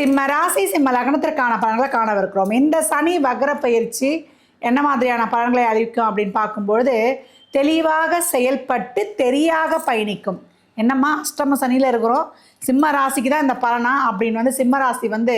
சிம்ம ராசி சிம்ம லக்னத்திற்கான பலன்களை காணவிருக்கிறோம். இந்த சனி வக்ர பயிற்சி என்ன மாதிரியான பலன்களை அளிக்கும் அப்படின்னு பார்க்கும்பொழுது தெளிவாக செயல்பட்டு தெரியாக பயணிக்கும். என்னம்மா அஷ்டம சனியில் இருக்கிறோம். சிம்ம ராசிக்கு தான் இந்த பலனா அப்படின்னு வந்து சிம்ம ராசி வந்து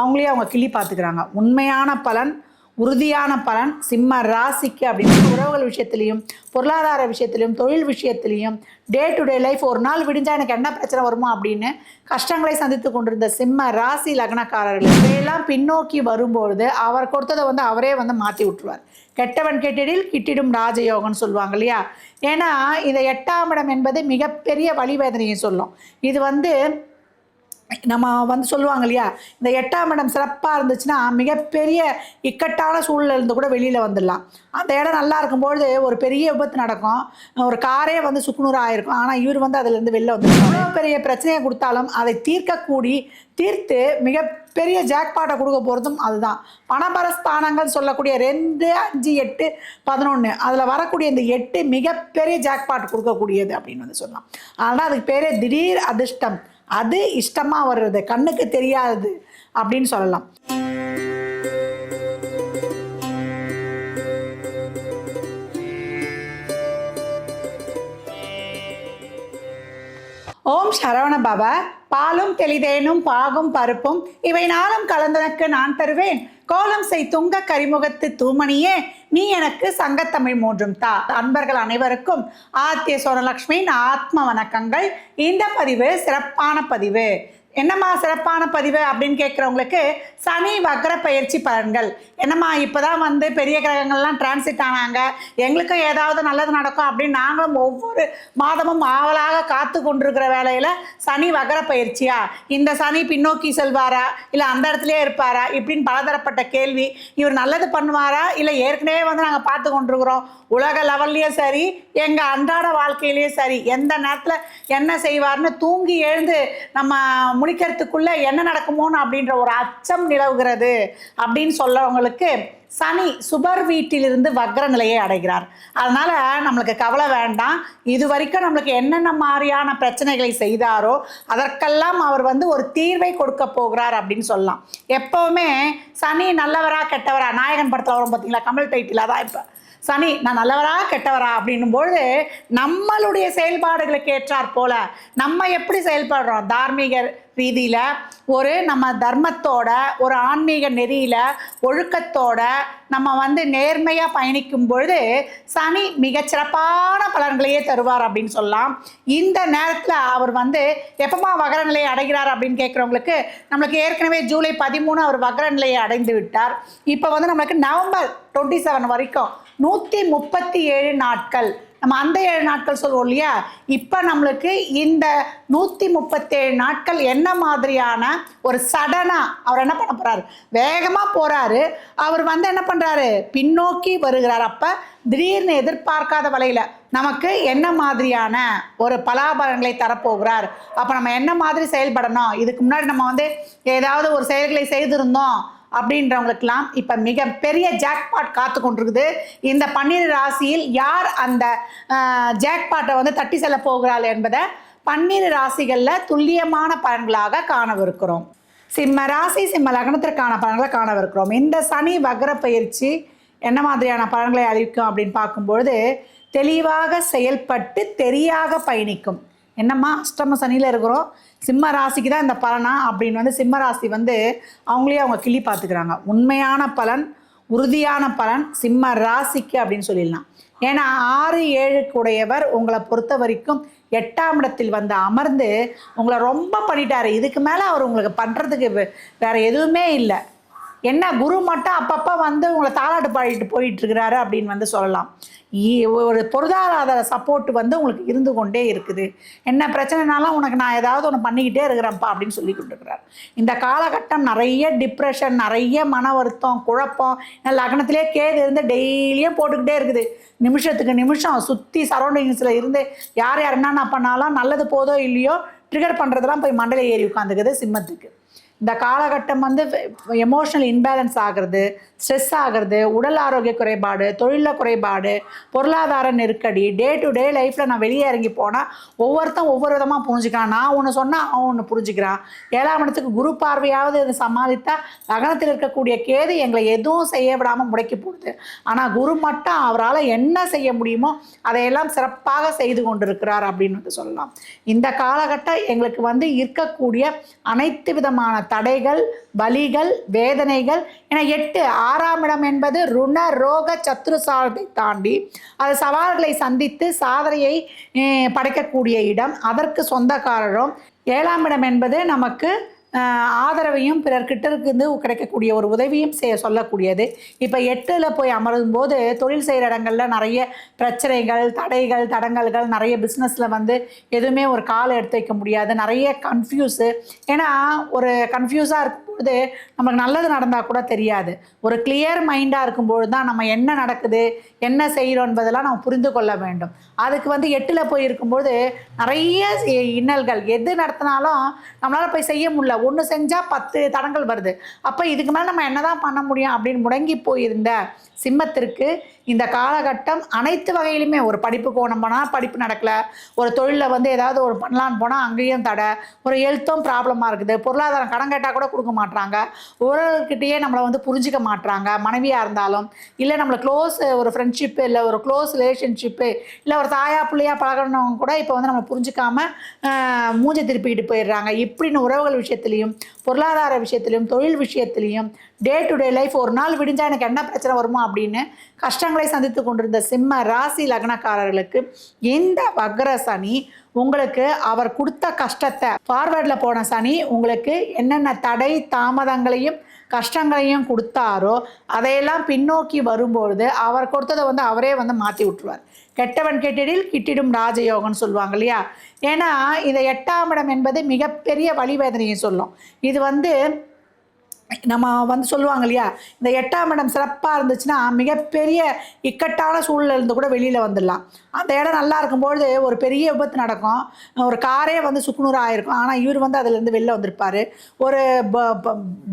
அவங்களே அவங்க கிளி பார்த்துக்கிறாங்க. உண்மையான பலன் உறுதியான பலன் சிம்ம ராசிக்கு அப்படின்னு உறவுகள் விஷயத்துலையும் பொருளாதார விஷயத்துலையும் தொழில் விஷயத்துலையும் டே டு டே லைஃப் ஒரு நாள் விடிஞ்சால் எனக்கு என்ன பிரச்சனை வருமோ அப்படின்னு கஷ்டங்களை சந்தித்து கொண்டிருந்த சிம்ம ராசி லக்னக்காரர்கள் இதையெல்லாம் பின்னோக்கி வரும்பொழுது அவர் கொடுத்ததை வந்து அவரே வந்து மாற்றி விட்டுருவார். கெட்டவன் கெட்டிடில் கிட்டிடும் ராஜயோகம்னு சொல்லுவாங்க இல்லையா? ஏன்னா இந்த எட்டாம் இடம் என்பது மிகப்பெரிய வழிவேதனையை சொல்லும். இது வந்து நம்ம வந்து சொல்லுவாங்க இல்லையா இந்த எட்டாம் இடம் சிறப்பாக இருந்துச்சுன்னா மிகப்பெரிய இக்கட்டான சூழல்ல இருந்து கூட வெளியில் வந்துடலாம். அந்த இடம் நல்லா இருக்கும்பொழுது ஒரு பெரிய விபத்து நடக்கும். ஒரு காரே வந்து சுக்குநூறு ஆயிருக்கும். ஆனால் இவர் வந்து அதுலேருந்து வெளில வந்து எவ்வளோ பெரிய பிரச்சனையை கொடுத்தாலும் அதை தீர்க்கக்கூடி தீர்த்து மிகப்பெரிய ஜாக்பாட்டை கொடுக்க போகிறதும் அதுதான். பணபரஸ்தானங்கள் சொல்லக்கூடிய ரெண்டு அஞ்சு எட்டு பதினொன்று அதில் வரக்கூடிய இந்த எட்டு மிகப்பெரிய ஜாக்பாட் கொடுக்கக்கூடியது அப்படின்னு வந்து சொல்லலாம். அதனால் அதுக்கு பேரே திடீர் அதிர்ஷ்டம். அது இஷ்டமாக வர்றது கண்ணுக்கு தெரியாதது அப்படின்னு சொல்லலாம். ஓம் சரவண பாபா பாலும் தெளிதேனும் பாகும் பருப்பும் இவை நாளும் கலந்தனக்கு நான் தருவேன். கோலம் செய் துங்க கரிமுகத்து தூமணியே நீ எனக்கு சங்கத்தமிழ் மூன்றும் தா. அன்பர்கள் அனைவருக்கும் ஆத்திய சோரலக்ஷ்மியின் ஆத்ம வணக்கங்கள். இந்த பதிவு சிறப்பான பதிவு. என்னம்மா சிறப்பான பதிவு அப்படின்னு கேட்குறவங்களுக்கு சனி வக்ர பயிற்சி பலன்கள். என்னம்மா இப்போ தான் வந்து பெரிய கிரகங்கள்லாம் டிரான்சிட் ஆனாங்க. எங்களுக்கும் ஏதாவது நல்லது நடக்கும் அப்படின்னு நாங்களும் ஒவ்வொரு மாதமும் ஆவலாக காத்து கொண்டிருக்கிற வேலையில் சனி வக்ர பயிற்சியா? இந்த சனி பின்னோக்கி செல்வாரா? இல்லை அந்த இடத்துலையே இருப்பாரா? இப்படின்னு பலதரப்பட்ட கேள்வி. இவர் நல்லது பண்ணுவாரா? இல்லை ஏற்கனவே வந்து நாங்கள் பார்த்து கொண்டிருக்கிறோம். உலக லெவல்லையும் சரி எங்கள் அன்றாட வாழ்க்கையிலையும் சரி எந்த நேரத்தில் என்ன செய்வார்னு தூங்கி எழுந்து நம்ம முடிக்கிறதுக்குள்ள என்ன நடக்குமோன்னு அப்படின்ற ஒரு அச்சம் நிலவுகிறது அப்படின்னு சொல்லவங்களுக்கு சனி சுபர் வீட்டிலிருந்து வக்ர நிலையை அடைகிறார். அதனால நம்மளுக்கு கவலை வேண்டாம். இது வரைக்கும் நம்மளுக்கு என்னென்ன மாதிரியான பிரச்சனைகளை செய்தாரோ அதற்கெல்லாம் அவர் வந்து ஒரு தீர்வை கொடுக்க போகிறார் அப்படின்னு சொல்லலாம். எப்பவுமே சனி நல்லவரா கெட்டவரா நாயகன் படத்தில் வரும் பார்த்தீங்களா கமல் டைட்டில் அதான் இப்போ. சனி நான் நல்லவரா கெட்டவரா அப்படின்னும் பொழுது நம்மளுடைய செயல்பாடுகளுக்கு ஏற்றாற் போல நம்ம எப்படி செயல்படுறோம்? தார்மீக ரீதியில் ஒரு நம்ம தர்மத்தோட ஒரு ஆன்மீக நெறியில் ஒழுக்கத்தோட நம்ம வந்து நேர்மையாக பயணிக்கும் பொழுது சனி மிகச்சிறப்பான பலன்களையே தருவார் அப்படின்னு சொல்லலாம். இந்த நேரத்தில் அவர் வந்து எப்பமா வகர நிலையை அடைகிறார் அப்படின்னு கேட்குறவங்களுக்கு நம்மளுக்கு ஏற்கனவே ஜூலை பதிமூணு அவர் வகர நிலையை அடைந்து விட்டார். இப்போ வந்து நம்மளுக்கு நவம்பர் டுவெண்ட்டி செவன் வரைக்கும் நூற்றி முப்பத்தி ஏழு நாட்கள். நம்ம அந்த ஏழு நாட்கள் சொல்லுவோம் இல்லையா? இப்போ நம்மளுக்கு இந்த நூற்றி முப்பத்தேழு நாட்கள் என்ன மாதிரியான ஒரு சடனாக அவர் என்ன பண்ண போகிறாரு வேகமாக போகிறாரு அவர் வந்து என்ன பண்ணுறாரு பின்னோக்கி வருகிறார். அப்போ திடீர்னு எதிர்பார்க்காத வலையில் நமக்கு என்ன மாதிரியான ஒரு பலாபலன்களை தரப்போகிறார்? அப்போ நம்ம என்ன மாதிரி செயல்படணும்? இதுக்கு முன்னாடி நம்ம வந்து ஏதாவது ஒரு செயல்களை செய்திருந்தோம். அப்படின்றவங்களுக்கெல்லாம் இப்போ மிகப்பெரிய ஜாக்பாட் காத்து கொண்டிருக்குது. இந்த பன்னிரு ராசியில் யார் அந்த ஜாக்பாட்டை வந்து தட்டி செல்ல போகிறாள் என்பதை பன்னிரு ராசிகளில் துல்லியமான பலன்களாக காணவிருக்கிறோம். சிம்ம ராசி சிம்ம லக்னத்திற்கான பலன்களை காணவிருக்கிறோம். இந்த சனி வக்ர பயிற்சி என்ன மாதிரியான பலன்களை அளிக்கும் அப்படின்னு பார்க்கும்பொழுது தெளிவாக செயல்பட்டு தெரியாக பயணிக்கும். என்னம்மா அஷ்டம சனியில் இருக்கிறோம். சிம்ம ராசிக்கு தான் இந்த பலனா அப்படின்னு வந்து சிம்ம ராசி வந்து அவங்களே அவங்க கிள்ளி பார்த்துக்கிறாங்க. உண்மையான பலன் உறுதியான பலன் சிம்ம ராசிக்கு அப்படின்னு சொல்லிடலாம். ஏன்னா ஆறு ஏழுக்கு உடையவர் உங்களை பொறுத்த வரைக்கும் எட்டாம் இடத்தில் வந்து அமர்ந்து உங்களை ரொம்ப பண்ணிட்டாரு. இதுக்கு மேலே அவர் உங்களுக்கு பண்ணுறதுக்கு வே- எதுவுமே இல்லை. என்ன குரு மட்டும் அப்பப்போ வந்து உங்களை தாளாட்டு பாடிட்டு போயிட்டு இருக்கிறாரு அப்படின்னு வந்து சொல்லலாம். இ- ஒரு பொருளாதார சப்போர்ட் வந்து உங்களுக்கு இருந்து கொண்டே இருக்குது. என்ன பிரச்சனைனாலும் உனக்கு நான் ஏதாவது ஒன்று பண்ணிக்கிட்டே இருக்கிறேன்ப்பா அப்படின்னு சொல்லி கொண்டிருக்கிறார் இந்த காலகட்டம் நிறைய டிப்ரெஷன் நிறைய மன வருத்தம் குழப்பம் லக்னத்திலே கேது இருந்து டெய்லியும் போட்டுக்கிட்டே இருக்குது. நிமிஷத்துக்கு நிமிஷம் சுற்றி சரௌண்டிங்ஸில் இருந்து யார் யார் என்னென்ன பண்ணாலும் நல்லது போதோ இல்லையோ ட்ரிகர் பண்ணுறதெல்லாம் போய் மண்டலை ஏறி உட்காந்துக்குது சிம்மத்துக்கு. இந்த காலகட்டம் வந்து எமோஷனல் இன்பேலன்ஸ் ஆகிறது ஸ்ட்ரெஸ் ஆகிறது உடல் ஆரோக்கிய குறைபாடு தொழிலில் குறைபாடு பொருளாதார நெருக்கடி டே டு டே லைஃப்பில் நான் வெளியே இறங்கி போனால் ஒவ்வொருத்தன் ஒவ்வொரு விதமாக புரிஞ்சுக்கிறான். நான் ஒன்று சொன்னால் அவன் ஒன்று புரிஞ்சுக்கிறான். ஏழாம் இடத்துக்கு குரு பார்வையாவது இதை சமாளித்தா லகனத்தில் இருக்கக்கூடிய கேது எங்களை எதுவும் செய்ய விடாமல் முடக்கி போடுது. ஆனால் குரு மட்டும் அவரால் என்ன செய்ய முடியுமோ அதையெல்லாம் சிறப்பாக செய்து கொண்டிருக்கிறார் அப்படின்னு வந்து சொல்லலாம். இந்த காலகட்டம் எங்களுக்கு வந்து இருக்கக்கூடிய அனைத்து விதமான தடைகள் வலிகள் வேதனைகள். என எட்டு ஆறாம் இடம் என்பது ருண ரோக சத்ரு சாரத்தை தாண்டி அது சவால்களை சந்தித்து சாதனையை படைக்கக்கூடிய இடம். அதற்கு சொந்தக்காரரும் ஏழாம் இடம் என்பது நமக்கு ஆதரவையும் பிறர்கிட்ட இருந்து கிடைக்கக்கூடிய ஒரு உதவியும் செய்ய சொல்லக்கூடியது. இப்போ எட்டில் போய் அமரும் போது தொழில் செய்கிற இடங்களில் நிறைய பிரச்சனைகள் தடைகள் தடங்கல்கள் நிறைய பிஸ்னஸில் வந்து எதுவுமே ஒரு காலை எடுத்து வைக்க முடியாது. நிறைய கன்ஃபியூஸு ஏன்னா ஒரு கன்ஃபியூஸாக இருக்கும்பொழுது நமக்கு நல்லது நடந்தால் கூட தெரியாது. ஒரு கிளியர் மைண்டாக இருக்கும்பொழுது தான் நம்ம என்ன நடக்குது என்ன செய்கிறோம் என்பதெல்லாம் நம்ம புரிந்து கொள்ள வேண்டும். அதுக்கு வந்து எட்டில் போய் இருக்கும்போது நிறைய இன்னல்கள். எது நடத்தினாலும் நம்மளால் போய் செய்ய முடியல. ஒன்று செஞ்சால் பத்து தடங்கள் வருது. அப்போ இதுக்கு மேலே நம்ம என்ன தான் பண்ண முடியும் அப்படின்னு முடங்கி போயிருந்த சிம்மத்திற்கு இந்த காலகட்டம் அனைத்து வகையிலுமே ஒரு படிப்பு போனோம் போனால் படிப்பு நடக்கல. ஒரு தொழிலில் வந்து ஏதாவது ஒரு பண்ணலான்னு போனால் அங்கேயும் தடை. ஒரு ஹெல்த்தும் ப்ராப்ளமாக இருக்குது. பொருளாதாரம் கடன் கேட்டால் கூட கொடுக்க மாட்றாங்க. ஒருவர்கிட்டயே நம்மளை வந்து புரிஞ்சிக்க மாட்றாங்க. மனைவியாக இருந்தாலும் இல்லை நம்மளை க்ளோஸ் ஒரு ஃப்ரெண்ட்ஷிப்பு இல்லை ஒரு க்ளோஸ் ரிலேஷன்ஷிப்பு இல்லை ஒரு தாயா பிள்ளையா பழகணவங்க கூட இப்போ வந்து நம்ம புரிஞ்சிக்காம மூஞ்சை திருப்பிக்கிட்டு போயிடுறாங்க. இப்படின்னு உறவுகள் விஷயத்துலையும் பொருளாதார விஷயத்துலையும் தொழில் விஷயத்துலையும் டே டு டே லைஃப் ஒரு நாள் விடிஞ்சால் எனக்கு என்ன பிரச்சனை வருமோ அப்படின்னு கஷ்டங்களை சந்தித்து கொண்டிருந்த சிம்ம ராசி லக்னக்காரர்களுக்கு இந்த வக்ர சனி உங்களுக்கு அவர் கொடுத்த கஷ்டத்தை ஃபார்வேர்டில் போன சனி உங்களுக்கு என்னென்ன தடை தாமதங்களையும் கஷ்டங்களையும் கொடுத்தாரோ அதையெல்லாம் பின்னோக்கி வரும்பொழுது அவர் கொடுத்ததை வந்து அவரே வந்து மாற்றி விட்டுருவார். கெட்டவன் கெட்டிடில் கிட்டிடும் ராஜயோகம்னு சொல்லுவாங்க இல்லையா? ஏன்னா இந்த எட்டாம் இடம் என்பது மிகப்பெரிய வழிவேதனையை சொல்லும். இது வந்து நம்ம வந்து சொல்லுவாங்க இல்லையா இந்த எட்டாம் இடம் சிறப்பாக இருந்துச்சுன்னா மிகப்பெரிய இக்கட்டான சூழல்ல இருந்து கூட வெளியில் வந்துடலாம். அந்த இடம் நல்லா இருக்கும்பொழுது ஒரு பெரிய விபத்து நடக்கும். ஒரு காரே வந்து சுக்குநூறு ஆயிருக்கும். ஆனால் இவர் வந்து அதுலேருந்து வெளில வந்திருப்பார். ஒரு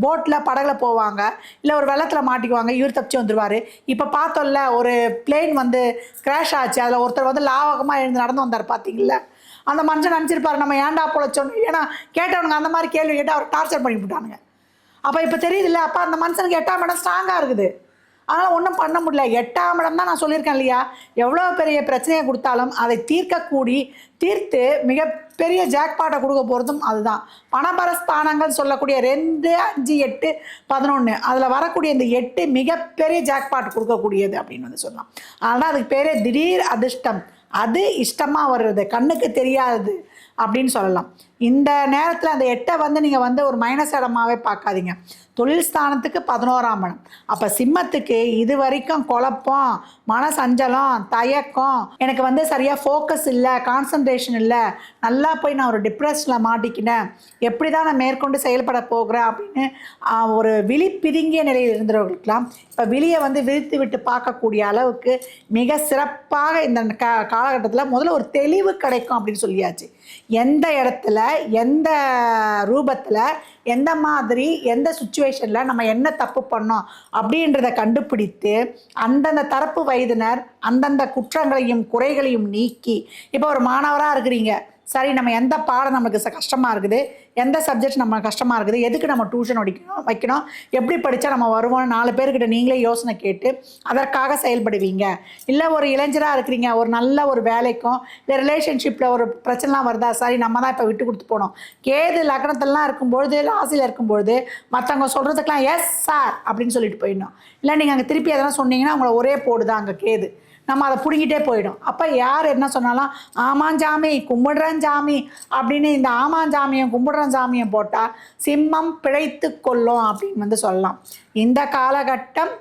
போட்டில் படகுல போவாங்க. இல்லை ஒரு வெள்ளத்தில் மாட்டிக்குவாங்க. இவர் தப்பிச்சு வந்துடுவார் இப்போ பார்த்தோம்ல ஒரு பிளேன் வந்து கிராஷ் ஆச்சு. அதில் ஒருத்தர் வந்து லாவகமாக எழுந்து நடந்து வந்தார் பார்த்தீங்களா அந்த மனுஷன் நினச்சிருப்பார் நம்ம ஏன்டா பொழைச்சோன்னு ஏன்னா கேட்டவனுங்க அந்த மாதிரி கேள்வி கேட்டு அவர் டார்ச்சர் பண்ணி விட்டானுங்க அப்போ இப்போ தெரியுதுல்ல அப்போ அந்த மனுஷனுக்கு எட்டாம் இடம் ஸ்ட்ராங்காக இருக்குது. அதனால் ஒன்றும் பண்ண முடியல. எட்டாம் இடம் தான் நான் சொல்லியிருக்கேன் இல்லையா? எவ்வளோ பெரிய பிரச்சனையை கொடுத்தாலும் அதை தீர்க்கக்கூடி தீர்த்து மிகப்பெரிய ஜாக்பாட்டை கொடுக்க போகிறதும் அதுதான். பணபரஸ்தானங்கள் சொல்லக்கூடிய ரெண்டு அஞ்சு எட்டு பதினொன்று அதில் வரக்கூடிய இந்த எட்டு மிகப்பெரிய ஜாக்பாட் கொடுக்கக்கூடியது அப்படின்னு வந்து சொல்லலாம். அதனால் அதுக்கு பேரே திடீர் அதிர்ஷ்டம். அது இஷ்டமாக வர்றது கண்ணுக்கு தெரியாது அப்படின்னு சொல்லலாம். இந்த நேரத்தில் அந்த எட்டை வந்து நீங்கள் வந்து ஒரு மைனஸ் இடமாவே பார்க்காதீங்க. தொழில் ஸ்தானத்துக்கு பதினோராம் இடம். அப்போ சிம்மத்துக்கு இது வரைக்கும் குழப்பம் மன சஞ்சலம் தயக்கம். எனக்கு வந்து சரியாக ஃபோக்கஸ் இல்லை கான்சன்ட்ரேஷன் இல்லை. நல்லா போய் நான் ஒரு டிப்ரெஷனில் மாட்டிக்கினேன் எப்படி தான் நான் மேற்கொண்டு செயல்பட போகிறேன் அப்படின்னு ஒரு விழி பிதுங்கிய நிலையில் இருந்தவர்களுக்கெல்லாம் இப்போ விழியை வந்து விரித்து விட்டு பார்க்கக்கூடிய அளவுக்கு மிக சிறப்பாக இந்த கா காலகட்டத்தில் முதல்ல ஒரு தெளிவு கிடைக்கும் அப்படின்னு சொல்லியாச்சு. எந்த இடத்துல எந்த ரூபத்தில் எந்த மாதிரி எந்த சுச்சுவேஷனில் நம்ம என்ன தப்பு பண்ணோம் அப்படின்றத கண்டுபிடித்து அந்தந்த தரப்பு வயதினர் அந்தந்த குற்றங்களையும் குறைகளையும் நீக்கி இப்போ ஒரு மாணவராக இருக்கிறீங்க. சரி நம்ம எந்த பாடம் நமக்கு கஷ்டமாக இருக்குது? எந்த சப்ஜெக்ட் நம்ம கஷ்டமாக இருக்குது? எதுக்கு நம்ம டியூஷன் ஒடிக்கணும் வைக்கணும்? எப்படி படித்தா நம்ம வருவோம் நாலு பேர்கிட்ட நீங்களே யோசனை கேட்டு அதற்காக செயல்படுவீங்க. இல்லை ஒரு இளைஞராக இருக்கிறீங்க ஒரு நல்ல ஒரு வேலைக்கும் இல்லை ரிலேஷன்ஷிப்பில் ஒரு பிரச்சனைலாம் வருதா? சரி நம்ம தான் இப்போ விட்டு கொடுத்து போனோம் கேது லக்னத்திலலாம் இருக்கும்பொழுது ராசியில் இருக்கும்பொழுது மற்றவங்க சொல்கிறதுக்கெலாம் எஸ் சார் அப்படின்னு சொல்லிட்டு போயிடணும். இல்லை நீங்கள் அங்கே திருப்பி எதனா சொன்னீங்கன்னா உங்களை ஒரே போடுதான் அங்கே கேது. நம்ம அதை பிடுங்கிட்டே போயிடும். அப்போ யார் என்ன சொன்னாலும் ஆமாஞ்சாமி கும்பிடுறேன் சாமி அப்படின்னு இந்த ஆமாஞ்சாமியும் கும்பிடுறேன் சாமியும் போட்டால் சிம்மம் பிழைத்து கொள்ளும் அப்படின்னு வந்து சொல்லலாம். இந்த காலகட்டம்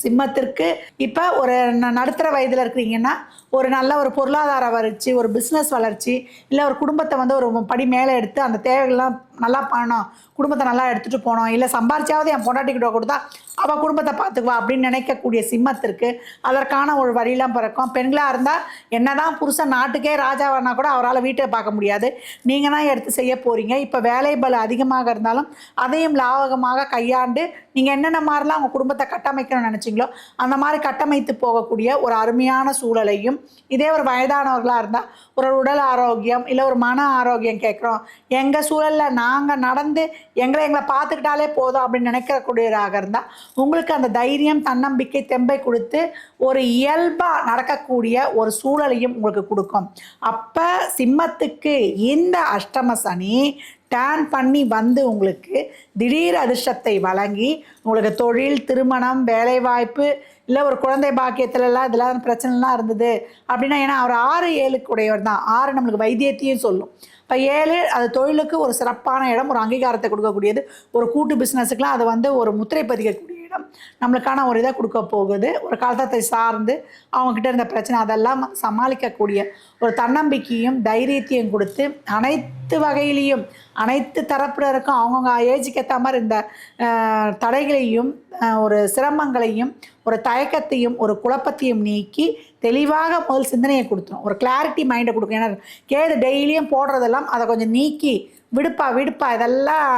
சிம்மத்திற்கு இப்போ ஒரு நடுத்தர வயதில் இருக்கிறீங்கன்னா ஒரு நல்ல ஒரு பொருளாதார வளர்ச்சி ஒரு பிஸ்னஸ் வளர்ச்சி இல்லை ஒரு குடும்பத்தை வந்து ஒரு படி மேலே எடுத்து அந்த தேவைகள்லாம் நல்லா பண்ணணும் குடும்பத்தை நல்லா எடுத்துகிட்டு போனோம் இல்லை சம்பாரிச்சாவது என் பொண்டாட்டிக்கிட்ட கொடுத்தா அவள் குடும்பத்தை பார்த்துக்குவா அப்படின்னு நினைக்கக்கூடிய சிம்மத்திற்கு அதற்கான ஒரு வழியெல்லாம் பிறக்கும். பெண்களாக இருந்தால் என்ன தான் புருஷன் நாட்டுக்கே ராஜாவானா கூட அவரால் வீட்டை பார்க்க முடியாது. நீங்கள் தான் எடுத்து செய்ய போகிறீங்க இப்போ வேலை பல அதிகமாக இருந்தாலும் அதையும் லாபகமாக கையாண்டு நீங்கள் என்னென்ன மாதிரிலாம் உங்கள் குடும்பத்தை கட்டமைக்கணும்னு நினச்சிங்களோ அந்த மாதிரி கட்டமைத்து போகக்கூடிய ஒரு அருமையான சூழலையும் இதே ஒரு வயதானவர்களாக இருந்தால் ஒரு உடல் ஆரோக்கியம் இல்லை ஒரு மன ஆரோக்கியம் கேட்குறோம் எங்கள் சூழலில் நாங்கள் நடந்து எங்களை எங்களை பார்த்துக்கிட்டாலே போதும் அப்படின்னு நினைக்கக்கூடியதாக இருந்தால் உங்களுக்கு அந்த தைரியம் தன்னம்பிக்கை தெம்பை கொடுத்து ஒரு இயல்பாக நடக்கக்கூடிய ஒரு சூழலையும் உங்களுக்கு கொடுக்கும். அப்போ சிம்மத்துக்கு இந்த அஷ்டம சனி டேன் பண்ணி வந்து உங்களுக்கு திடீர் அதிர்ஷ்டத்தை வழங்கி உங்களுக்கு தொழில் திருமணம் வேலைவாய்ப்பு இல்லை ஒரு குழந்தை பாக்கியத்துலலாம் இதெல்லாம் பிரச்சனைலாம் இருந்தது அப்படின்னா ஏன்னா அவர் ஆறு ஏழுக்கு உடையவர் தான். ஆறு நம்மளுக்கு வைத்தியத்தையும் சொல்லும். இப்போ ஏழு அது தொழிலுக்கு ஒரு சிறப்பான இடம் ஒரு அங்கீகாரத்தை கொடுக்கக்கூடியது. ஒரு கூட்டு பிஸ்னஸுக்கெலாம் அது வந்து ஒரு முத்திரை பதிக்கக்கூடிய இடம் நம்மளுக்கான ஒரு இதை கொடுக்க போகுது. ஒரு காலத்தை சார்ந்து அவங்கக்கிட்ட இருந்த பிரச்சனை அதெல்லாம் சமாளிக்கக்கூடிய ஒரு தன்னம்பிக்கையும் தைரியத்தையும் கொடுத்து அனைத்து வகையிலையும் அனைத்து தரப்பினருக்கும் அவங்கவுங்க ஏஜுக்கு ஏற்ற மாதிரி இந்த தடைகளையும் ஒரு சிரமங்களையும் ஒரு தயக்கத்தையும் ஒரு குழப்பத்தையும் நீக்கி தெளிவாக முதல் சிந்தனையை கொடுத்துரும். ஒரு கிளாரிட்டி மைண்டை கொடுக்கும். ஏன்னா கேது டெய்லியும் போடுறதெல்லாம் அதை கொஞ்சம் நீக்கி விடுப்பா விடுப்பா இதெல்லாம்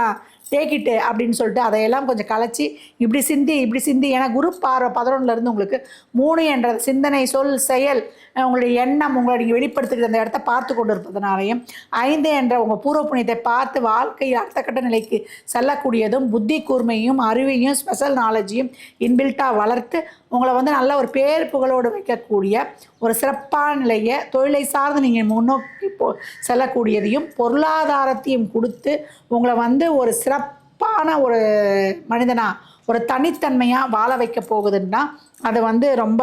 டேக்கிட்டு அப்படின்னு சொல்லிட்டு அதையெல்லாம் கொஞ்சம் கலைச்சி இப்படி சிந்தி இப்படி சிந்தி. ஏன்னா குரு பார்வை பதினொன்றுல இருந்து உங்களுக்கு மூணு என்ற சிந்தனை சொல் செயல் உங்களுடைய எண்ணம் உங்களை நீங்கள் வெளிப்படுத்துகிற அந்த இடத்த பார்த்து கொண்டு இருப்பதனாலையும் ஐந்து என்ற உங்கள் பூர்வ புண்ணியத்தை பார்த்து வாழ்க்கையில் அடுத்த கட்ட நிலைக்கு செல்லக்கூடியதும் புத்தி கூர்மையும் அறிவையும் ஸ்பெஷல் நாலேஜையும் இன்பில்ட்டாக வளர்த்து உங்களை வந்து நல்ல ஒரு பேர் புகழோடு வைக்கக்கூடிய ஒரு சிறப்பான நிலையை தொழிலை சார்ந்து நீங்கள் முன்னோக்கி போ செல்லக்கூடியதையும் பொருளாதாரத்தையும் கொடுத்து உங்களை வந்து ஒரு சிறப்பு சிறப்பான ஒரு மனிதனாக ஒரு தனித்தன்மையாக வாழ வைக்க போகுதுன்னா அது வந்து ரொம்ப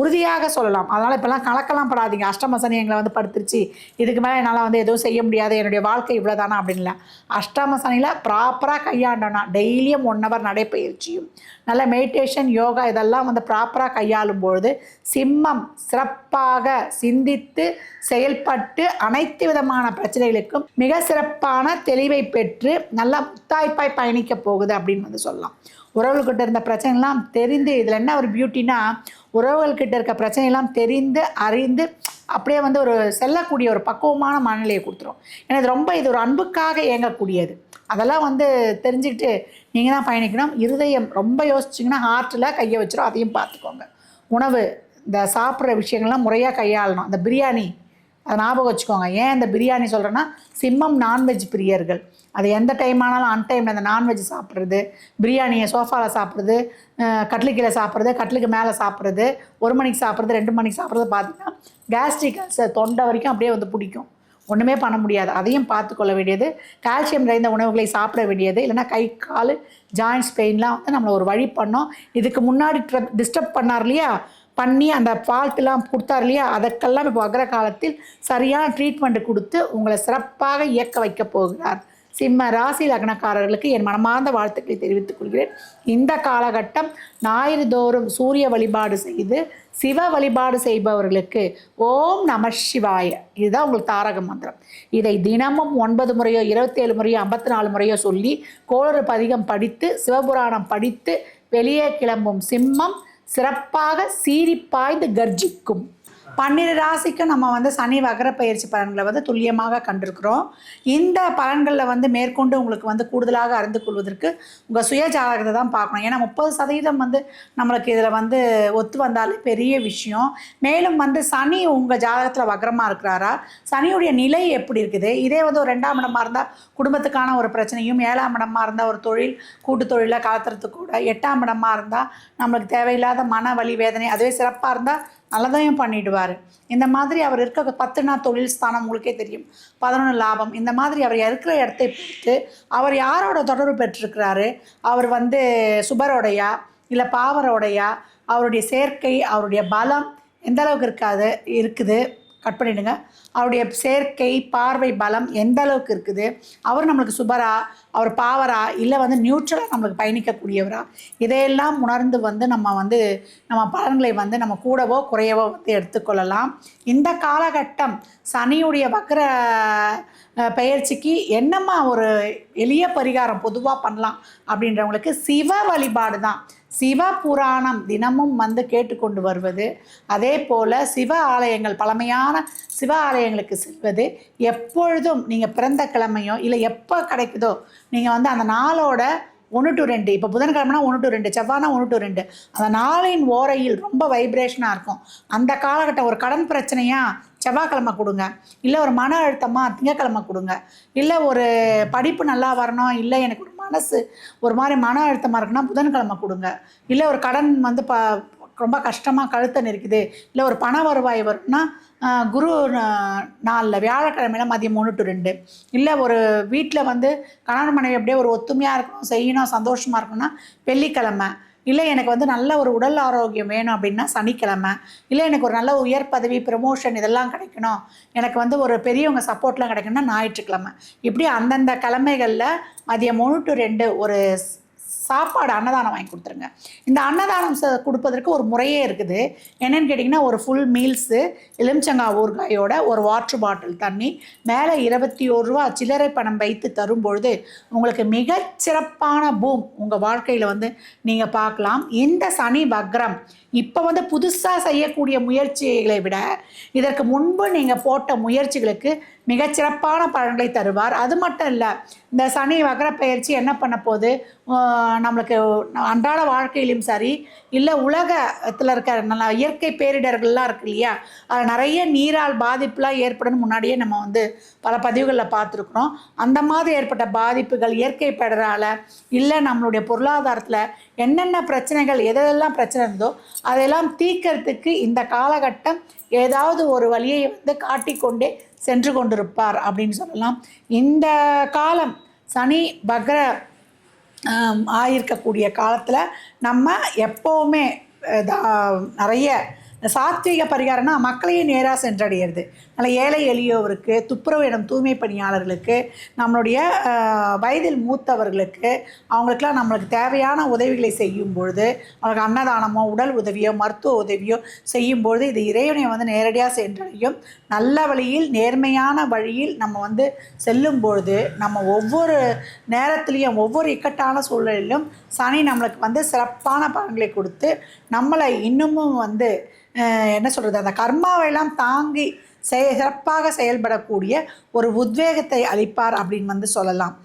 உறுதியாக சொல்லலாம். அதனால் இப்போல்லாம் கலக்கலாம் படாதீங்க. அஷ்டமசனி எங்களை வந்து படுத்துருச்சு. இதுக்கு மேலே என்னால் வந்து எதுவும் செய்ய முடியாது. என்னுடைய வாழ்க்கை இவ்வளோதானா அப்படின்ல அஷ்டமசனியில் ப்ராப்பராக கையாண்டோன்னா டெய்லியும் ஒன் ஹவர் நடைப்பயிற்சியும் நல்ல மெடிடேஷன் யோகா இதெல்லாம் வந்து ப்ராப்பராக கையாளும் பொழுது சிம்மம் சிறப்பாக சிந்தித்து செயல்பட்டு அனைத்து விதமான பிரச்சனைகளுக்கும் மிக சிறப்பான தெளிவை பெற்று நல்லா முத்தாய்ப்பாய் பயணிக்க போகுது அப்படின்னு வந்து சொல்லலாம். உறவுகள்கிட்ட இருந்த பிரச்சனைலாம் தெரிந்து இதில் என்ன ஒரு பியூட்டினா உறவுகள்கிட்ட இருக்க பிரச்சனைலாம் தெரிந்து அறிந்து அப்படியே வந்து ஒரு செல்லக்கூடிய ஒரு பக்குவமான மனநிலையை கொடுத்துரும். ஏன்னா இது ரொம்ப இது ஒரு அன்புக்காக இயங்கக்கூடியது. அதெல்லாம் வந்து தெரிஞ்சுக்கிட்டு நீங்கள் தான் பயணிக்கணும். இருதயம் ரொம்ப யோசிச்சிங்கன்னா ஹார்ட்டில் கையை வச்சிடும் அதையும் பார்த்துக்கோங்க. உணவு இந்த சாப்பிட்ற விஷயங்கள்லாம் முறையாக கையாளணும். அந்த பிரியாணி அதை ஞாபகம் வச்சுக்கோங்க. ஏன் இந்த பிரியாணி சொல்கிறேன்னா சிம்மம் நான்வெஜ் பிரியர்கள். அது எந்த டைம் ஆனாலும் அன் டைமில் அந்த நான்வெஜ் சாப்பிட்றது பிரியாணியை சோஃபாவில் சாப்பிட்றது கட்லு சாப்பிட்றது கட்லுக்கு மேலே சாப்பிட்றது ஒரு மணிக்கு சாப்பிட்றது ரெண்டு மணிக்கு சாப்பிட்றது பார்த்தீங்கன்னா கேஸ்ட்ரிக் அல்சர் தொண்டை வரைக்கும் அப்படியே வந்து பிடிக்கும். ஒன்றுமே பண்ண முடியாது. அதையும் பார்த்துக்கொள்ள வேண்டியது. கால்சியம் நிறைந்த உணவுகளை சாப்பிட வேண்டியது. இல்லைன்னா கை கால் ஜாயின்ஸ் பெயின்லாம் வந்து நம்மளை ஒரு வழி பண்ணோம். இதுக்கு முன்னாடி டிஸ்டர்ப் பண்ணார் இல்லையா? பண்ணி அந்த ஃபால்ட்லாம் கொடுத்தார் இல்லையா? அதற்கெல்லாம் இப்போ அக்ர காலத்தில் சரியான ட்ரீட்மெண்ட் கொடுத்து உங்களை சிறப்பாக இயக்க வைக்க போகிறார். சிம்ம ராசி லக்னக்காரர்களுக்கு என் மனமார்ந்த வாழ்த்துக்களை தெரிவித்துக் கொள்கிறேன். இந்த காலகட்டம் ஞாயிறு தோறும் சூரிய வழிபாடு செய்து சிவ வழிபாடு செய்பவர்களுக்கு ஓம் நம சிவாய. இதுதான் உங்களுக்கு தாரக மந்திரம். இதை தினமும் ஒன்பது முறையோ இருபத்தேழு முறையோ ஐம்பத்தி நாலு முறையோ சொல்லி கோளறு பதிகம் படித்து சிவபுராணம் படித்து வெளியே கிளம்பும் சிம்மம் சிறப்பாக சீரிப்பாய்ந்து கர்ஜிக்கும். பன்னிரு ராசிக்கு நம்ம வந்து சனி வகர பயிற்சி பலன்களை வந்து துல்லியமாக கண்டிருக்கிறோம். இந்த பலன்களில் வந்து மேற்கொண்டு உங்களுக்கு வந்து கூடுதலாக அறிந்து கொள்வதற்கு உங்கள் சுய ஜாதகத்தை தான் பார்க்கணும். ஏன்னா முப்பது சதவீதம் வந்து நம்மளுக்கு இதில் வந்து ஒத்து வந்தாலே பெரிய விஷயம். மேலும் வந்து சனி உங்கள் ஜாதகத்தில் வக்ரமாக இருக்கிறாரா? சனியுடைய நிலை எப்படி இருக்குது? இதே வந்து ஒரு ரெண்டாம் இடமா இருந்தால் குடும்பத்துக்கான ஒரு பிரச்சனையும் ஏழாம் இடமா இருந்தால் ஒரு தொழில் கூட்டு தொழிலை கலத்துறதுக்கு கூட எட்டாம் இடமா இருந்தால் நம்மளுக்கு தேவையில்லாத மன வலி வேதனை அதுவே சிறப்பாக இருந்தால் நல்லதையும் பண்ணிடுவார். இந்த மாதிரி அவர் இருக்க நாள் தொழில் ஸ்தானம் உங்களுக்கே தெரியும். பதினொன்று லாபம். இந்த மாதிரி அவர் இருக்கிற இடத்தை பொறுத்து அவர் யாரோட தொடர்பு பெற்றிருக்கிறாரு? அவர் வந்து சுபரோடையா? இல்லை பாவரோடையா? அவருடைய சேர்க்கை அவருடைய பலம் எந்த அளவுக்கு இருக்காது இருக்குது? கட் பண்ணிடுங்க. அவருடைய சேர்க்கை பார்வை பலம் எந்த அளவுக்கு இருக்குது? அவர் நம்மளுக்கு சுபரா? அவர் பாவரா? இல்லை வந்து நியூட்ரலாக நம்மளுக்கு பயணிக்கக்கூடியவரா? இதையெல்லாம் உணர்ந்து வந்து நம்ம வந்து நம்ம பலன்களை வந்து நம்ம கூடவோ குறையவோ வந்து எடுத்துக்கொள்ளலாம். இந்த காலகட்டம் சனியுடைய வக்கர பெயர்ச்சிக்கு என்னம்மா ஒரு எளிய பரிகாரம் பொதுவாக பண்ணலாம் அப்படின்றவங்களுக்கு சிவ வழிபாடு தான். சிவ புராணம் தினமும் வந்து கேட்டுக்கொண்டு வருவது. அதே போல் சிவ ஆலயங்கள் பழமையான சிவ ஆலயங்களுக்கு செல்வது. எப்பொழுதும் நீங்கள் பிறந்த கிழமையோ இல்லை எப்போ கிடைக்குதோ நீங்கள் வந்து அந்த நாளோட ஒன்று டு ரெண்டு இப்போ புதன்கிழமைனா ஒன்று டு ரெண்டு செவ்வாய்னா ஒன்று டு ரெண்டு அந்த நாளின் ஓரையில் ரொம்ப வைப்ரேஷனாக இருக்கும். அந்த காலகட்டம் ஒரு கடன் பிரச்சனையாக செவ்வாய்க்கிழமை கொடுங்க. இல்லை ஒரு மன அழுத்தமாக திங்கக்கிழமை கொடுங்க. இல்லை ஒரு படிப்பு நல்லா வரணும். இல்லை எனக்கு ஒரு மனசு ஒரு மாதிரி மன அழுத்தமாக இருக்குன்னா புதன்கிழமை கொடுங்க. இல்லை ஒரு கடன் வந்து ப ரொம்ப கஷ்டமாக கழுத்தை நெருக்குது. இல்லை ஒரு பண வருவாய் வரும்னா குரு நாளில் வியாழக்கிழமையில மதியம் மூணு டு ரெண்டு. இல்லை ஒரு வீட்டில் வந்து கணவன் மனைவி அப்படியே ஒரு ஒத்துமையாக இருக்கணும் செய்யணும் சந்தோஷமாக இருக்கணும்னா வெள்ளிக்கிழமை. இல்லை எனக்கு வந்து நல்ல ஒரு உடல் ஆரோக்கியம் வேணும் அப்படின்னா சனிக்கிழமை. இல்லை எனக்கு ஒரு நல்ல உயர் பதவி ப்ரமோஷன் இதெல்லாம் கிடைக்கணும். எனக்கு வந்து ஒரு பெரியவங்க சப்போர்ட்லாம் கிடைக்கணும்னா ஞாயிற்றுக்கிழமை. இப்படி அந்தந்த கிழமைகளில் மதியம் ஒன்று டு ரெண்டு ஒரு சாப்பாடு அன்னதானம் வாங்கி கொடுத்துருங்க. இந்த அன்னதானம் கொடுப்பதற்கு ஒரு முறையே இருக்குது. என்னன்னு கேட்டிங்கன்னா ஒரு ஃபுல் மீல்ஸு எலுமிச்சங்காய் ஊறுகாயோட ஒரு வாட்டர் பாட்டில் தண்ணி மேலே இருபத்தி ஒரு ரூபா சில்லறை பணம் வைத்து தரும்பொழுது உங்களுக்கு மிகச் சிறப்பான பூம் உங்கள் வாழ்க்கையில் வந்து நீங்கள் பார்க்கலாம். இந்த சனி வக்ரம் இப்போ வந்து புதுசாக செய்யக்கூடிய முயற்சிகளை விட இதற்கு முன்பு நீங்கள் போட்ட முயற்சிகளுக்கு மிகச்சிறப்பான பலன்களை தருவார். அது மட்டும் இல்லை இந்த சனி வக்ர பயிற்சி என்ன பண்ண போகுது? நம்மளுக்கு அன்றாட வாழ்க்கையிலும் சரி இல்லை உலகத்தில் இருக்க நல்ல இயற்கை பேரிடர்கள்லாம் இருக்கு இல்லையா? அது நிறைய நீரால் பாதிப்புலாம் ஏற்படும் முன்னாடியே நம்ம வந்து பல பதிவுகளில் பார்த்துருக்குறோம். அந்த மாதிரி ஏற்பட்ட பாதிப்புகள் இயற்கை பேடரால் இல்லை நம்மளுடைய பொருளாதாரத்தில் என்னென்ன பிரச்சனைகள் எதெல்லாம் பிரச்சனை இருந்தோ அதெல்லாம் தீக்கிறதுக்கு இந்த காலகட்டம் ஏதாவது ஒரு வழியை வந்து காட்டிக்கொண்டே சென்று கொண்டிருப்பார் அப்படின்னு சொல்லலாம். இந்த காலம் சனி பக்ர ஆயிருக்கக்கூடிய காலத்தில் நம்ம எப்போவுமே நிறைய சாத்விக பரிகாரம்னா மக்களையே நேராக சென்றடையிறது. நல்ல ஏழை எளியோருக்கு துப்புரவு இடம் தூய்மை பணியாளர்களுக்கு நம்மளுடைய வயதில் மூத்தவர்களுக்கு அவங்களுக்கெல்லாம் நம்மளுக்கு தேவையான உதவிகளை செய்யும் பொழுது அவங்களுக்கு அன்னதானமோ உடல் உதவியோ மருத்துவ உதவியோ செய்யும் பொழுது இது இறைவனை வந்து நேரடியாக சென்றடையும். நல்ல வழியில் நேர்மையான வழியில் நம்ம வந்து செல்லும் பொழுது நம்ம ஒவ்வொரு நேரத்துலேயும் ஒவ்வொரு இக்கட்டான சூழலிலும் சனி நம்மளுக்கு வந்து சிறப்பான பலன்களை கொடுத்து நம்மளை இன்னமும் வந்து என்ன சொல்கிறது அந்த கர்மாவையெல்லாம் தாங்கி செய சிறப்பாக செயல்படக்கூடிய ஒரு உத்வேகத்தை அளிப்பார் அப்படின்னு வந்து சொல்லலாம்.